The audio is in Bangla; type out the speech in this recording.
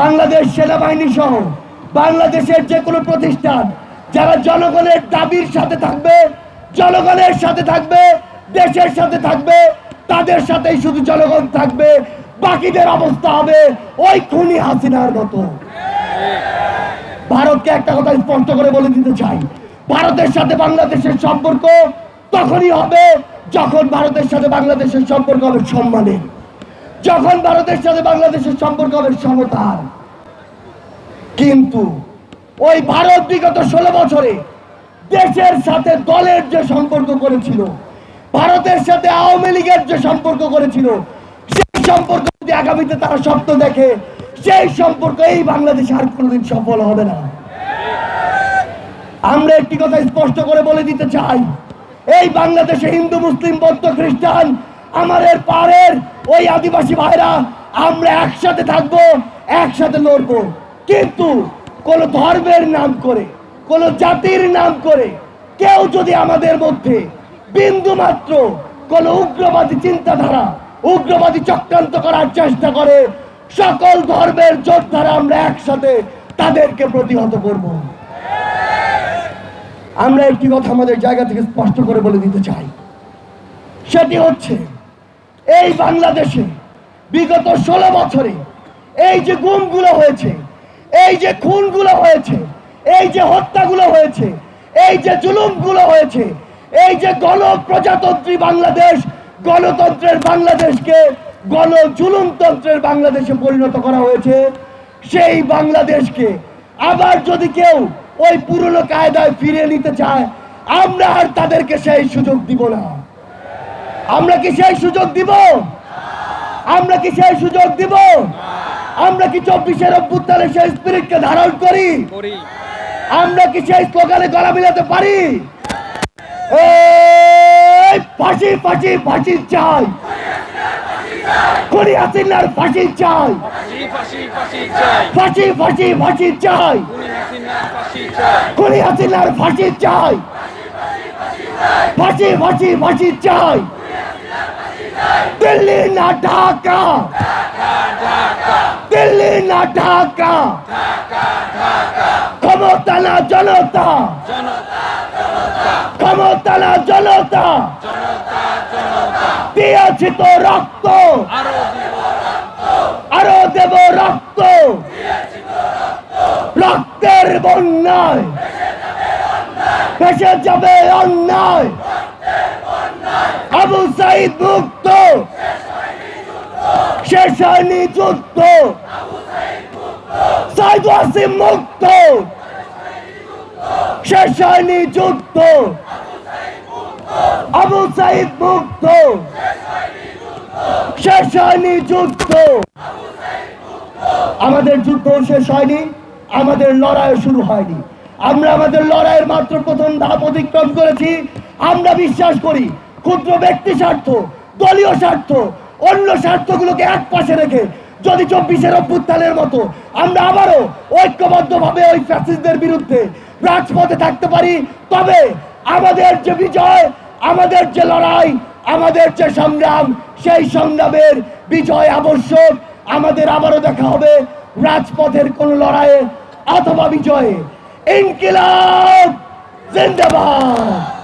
বাংলাদেশ সেনাবাহিনী সহ বাংলাদেশের যে কোনো প্রতিষ্ঠান, যারা জনগণের দাবির সাথে থাকবে, জনগণের সাথে থাকবে, দেশের সাথে থাকবে, তাদের সাথেই শুধু জনগণ থাকবে, বাকিদের অবস্থা হবে ওই খুনি হাসিনার মতো। ভারতকে একটা কথা স্পষ্ট করে বলে দিতে চাই। ভারতের সাথে বাংলাদেশের সম্পর্ক তখনই হবে যখন ভারতের সাথে বাংলাদেশের সম্পর্ক হবে সম্মানের। যখন ভারতের সাথে বাংলাদেশের সম্পর্ক হবে সমতার। কিন্তু ওই ভারত বিগত ষোলো বছরে দেশের সাথে দলের যে সম্পর্ক করেছিল, ভারতের সাথে আওয়ামী লীগের যে সম্পর্ক করেছিল, সেই সম্পর্ক যদি আগামীতে তারা স্বপ্ন দেখে, সেই সম্পর্ক এই বাংলাদেশে আর কোনোদিন সফল হবে না। আমরা একটি কথা স্পষ্ট করে বলে দিতে চাই, এই বাংলাদেশে হিন্দু, মুসলিম, বৌদ্ধ, খ্রিস্টান আমাদের পাড়ের ওই আদিবাসী ভাইরা, আমরা একসাথে থাকব, একসাথে লড়বো। কিন্তু কোন ধর্মের নাম করে, কোন জাতির নাম করে, কেউ যদি আমাদের মধ্যে বিন্দু মাত্র কোন উগ্রবাদী চিন্তাধারা, উগ্রবাদী চক্রান্ত করার চেষ্টা করে, সকল ধর্মের যোদ্ধারা আমরা একসাথে তাদেরকে প্রতিহত করব। আমরা একটি কথা আমাদের জায়গা থেকে স্পষ্ট করে বলে দিতে চাই। সেটি হচ্ছে এই বাংলাদেশে বিগত ষোলো বছরে এই যে গুমগুলো হয়েছে, এই যে খুনগুলো হয়েছে, এই যে হত্যাগুলো হয়েছে, এই যে জুলুমগুলো হয়েছে, এই যে গণপ্রজাতন্ত্রী বাংলাদেশ, গণতন্ত্রের বাংলাদেশকে গণ জুলুমতন্ত্রের বাংলাদেশে পরিণত করা হয়েছে, সেই বাংলাদেশকে আবার যদি কেউ ওই পুরনো কায়দায় ফিরে নিতে চায়, আমরা আর তাদেরকে সেই সুযোগ দিব না। আমরা কি সেই সুযোগ দিব? আমরা কি সেই সুযোগ দিব? আমরা কি চব্বিশের অভ্যুত্থানে সেই স্পিরিটকে ধারণ করি? আমরা কি সেই স্লোগানে গলা মিলাতে পারি? ফাঁসি ফাঁসি ফাঁসি চাই। খুনি হাসিনার ফাঁসি চাই। ফাঁসি ফাঁসি চাই। ফাঁসি ফাঁসি ফাঁসি চাই। ফাঁসি চাই। খুনি হাসিনার ফাঁসি চাই। ফাঁসি ফাঁসি ফাঁসি চাই। দিল্লি না ঢাকা দিল্লি না ঢাকা ক্ষমতা না জনতা ক্ষমতা না জনতা দিয়েছি তো রক্ত আরও দিব রক্ত রক্তের বন্যায় ভেসে যাবে অন্যায় আবু সাইদ মুক্ত। সাইদ ওয়াসিম মুক্ত। আবু সাইদ মুক্ত। যুদ্ধ। আমাদের যুদ্ধ শেষ হয়নি, আমাদের লড়াই শুরু হয়নি। আমরা আমাদের লড়াইয়ের মাত্র প্রথম ধাপ অতিক্রম করেছি। আমরা বিশ্বাস করি ক্ষুদ্র ব্যক্তি স্বার্থ, দলীয় স্বার্থ, অন্য স্বার্থগুলোকে এক পাশে রেখে যদি চব্বিশের অভ্যুত্থানের মতো আমরা আবারও ঐক্যবদ্ধভাবে ওই ফ্যাসিস্টদের বিরুদ্ধে রাজপথে থাকতে পারি, তবে আমাদের যে বিজয়, আমাদের যে লড়াই, আমাদের যে সংগ্রাম, সেই সংগ্রামের বিজয় আবশ্যক। আমাদের আবারও দেখা হবে রাজপথের কোন লড়াইয়ে অথবা বিজয়ে। ইনকিলাব! জিন্দাবাদ!